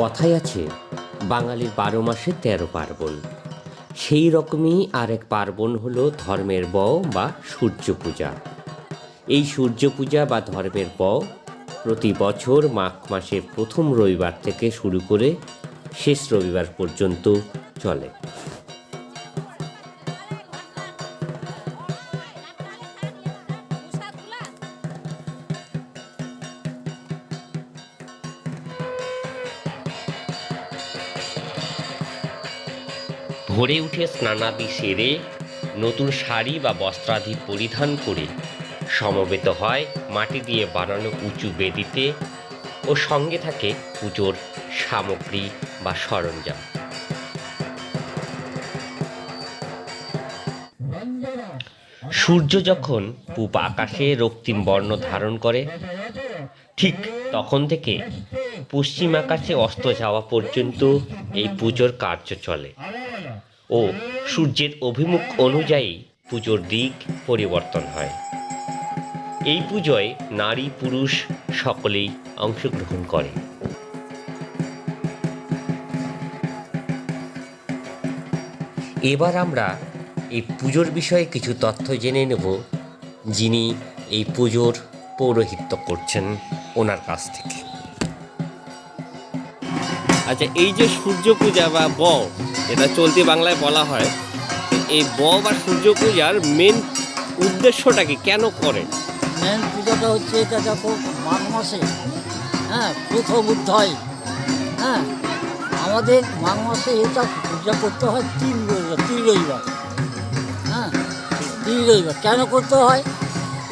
কথাই আছে, বাঙালির বারো মাসে তেরো পার্বণ। সেই রকমই আরেক পার্বণ হল ধর্মের ব বা সূর্য পূজা। এই সূর্য পূজা বা ধর্মের ব প্রতি বছর মাঘ মাসের প্রথম রবিবার থেকে শুরু করে শেষ রবিবার পর্যন্ত চলে। ভোরে উঠে স্নানাদি সেরে নতুন শাড়ি বা বস্ত্রাদি পরিধান করে সমবেত হয় মাটি দিয়ে বানানো উঁচু বেদিতে ও সঙ্গে থাকে পুজোর সামগ্রী বা সরঞ্জাম। সূর্য যখন পূব আকাশে রক্তিম বর্ণ ধারণ করে, ঠিক তখন থেকে পশ্চিম আকাশে অস্ত যাওয়া পর্যন্ত এই পুজোর কার্য চলে। ও সূর্যের অভিমুখ অনুযায়ী পুজোর দিক পরিবর্তন হয়। এই পুজোয় নারী পুরুষ সকলেই অংশগ্রহণ করে। এবার আমরা এই পুজোর বিষয়ে কিছু তথ্য জেনে নেব যিনি এই পুজোর পৌরোহিত্য করছেন ওনার কাছ থেকে। আচ্ছা এই যে সূর্য পূজা বা ব এটা চলতি বাংলায় বলা হয়, এই ব বা সূর্য পূজার মেন উদ্দেশ্যটা কি? কেন করে? মেন পূজাটা হচ্ছে এটা দেখো, মাঘ মাসে হ্যাঁ প্রথম অধ্যায় হ্যাঁ আমাদের মাঘ মাসে এটা পূজা করতে হয় তিন রবিবার তিন রবিবার হ্যাঁ তিন রবিবার। কেন করতে হয়?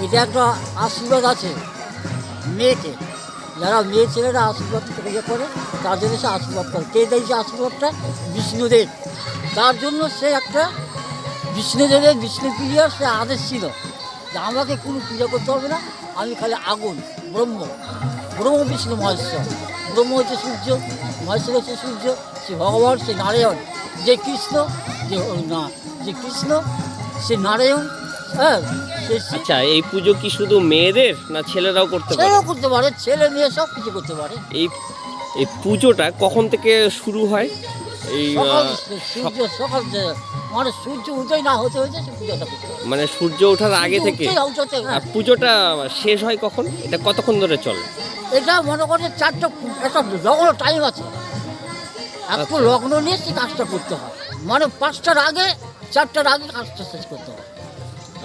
এটা একটা আশীর্বাদ আছে মেয়েকে যারা মেয়ে ছেলেরা আশীর্বাদ ইয়ে করে, তাদের এসে আশীর্বাদ করে। কে দেয় সে আশীর্বাদটা? বিষ্ণুদেব। তার জন্য সে একটা বিষ্ণুদেবের বিষ্ণুপ্রিয় সে আদেশ ছিল যে আমাকে কোনো পূজা করতে হবে না, আমি খালি আগুন, ব্রহ্ম। ব্রহ্ম, বিষ্ণু, মহেশ্বর। ব্রহ্ম হচ্ছে সূর্য, মহেশ্বর হচ্ছে সূর্য, সে ভগবান, সে নারায়ণ। যে কৃষ্ণ, যে, না, যে কৃষ্ণ, সে নারায়ণ হ্যাঁ আচ্ছা এই পুজো কি শুধু মেয়েদের না ছেলেরাও করতে পারে? ছেলেও করতে পারে ছেলে মেয়ে সব কিছু করতে পারে। এই এই পুজোটা কখন থেকে শুরু হয়? এই সকাল সূর্য সকাল যে- মানে সূর্য উদয় না হতে হতে সে পূজাটা করতে মানে সূর্য ওঠার আগে সূর্য থেকে? উঠতেই উঠতে, হ্যাঁ। আর পুজোটা শেষ হয় কখন? এটা কতক্ষণ ধরে চলে? এটা মনে করে চারটা একটা লগ্ন টাইম আছে। একটু আচ্ছা। লগ্ন নিয়ে সে কাজটা করতে হয়। মানে পাঁচটার আগে চারটার আগে কাজটা শেষ করতে হয়।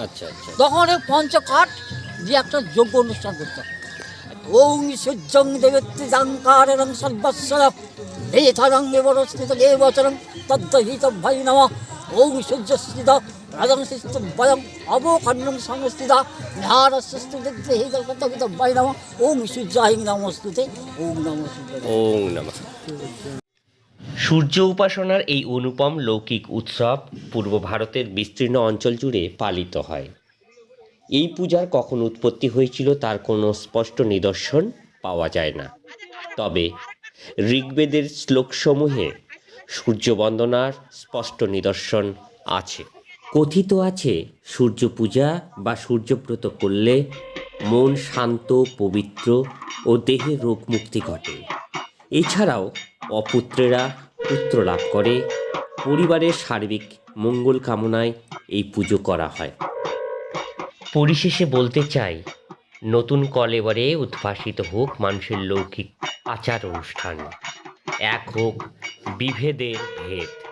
আচ্ছা আচ্ছা। তখন এই পঞ্চকাঠ দিয়ে একটা যোগ্য অনুষ্ঠান করতে। ওং সূর্যং দেবত্রিজাঙ্কার এবং সর্বস্বর এই থারং এবরস্থিত এ বচরং তদ্দহিত ভাই নম। ওং সূর্য স্থিত রাজং স্থিত বয়ং অবকর্ণং সংস্থিত নিহারস্তুতে হি তদ্দহিত ভাই নম। ওং সূর্যাহিং নমস্তুতে। ওং নম ওং নমঃ। সূর্য উপাসনার এই অনুপম লৌকিক উৎসব পূর্ব ভারতের বিস্তীর্ণ অঞ্চল জুড়ে পালিত হয়। এই পূজার কখন উৎপত্তি হয়েছিল তার কোনো স্পষ্ট নিদর্শন পাওয়া যায় না। তবে ঋগ্বেদের শ্লোকসমূহে সূর্য বন্দনার স্পষ্ট নিদর্শন আছে। কথিত আছে, সূর্য পূজা বা সূর্যব্রত করলে মন শান্ত, পবিত্র ও দেহে রোগ মুক্তি ঘটে। এছাড়াও অপুত্রেরা পুত্র লাভ করে, পরিবারের সার্বিক মঙ্গল কামনায় এই পুজো করা হয়। পরিশেষে বলতে চাই, নতুন কলেবরে উদ্ভাসিত হোক মানুষের লৌকিক আচার অনুষ্ঠান। এক হোক বিভেদের ভেদ।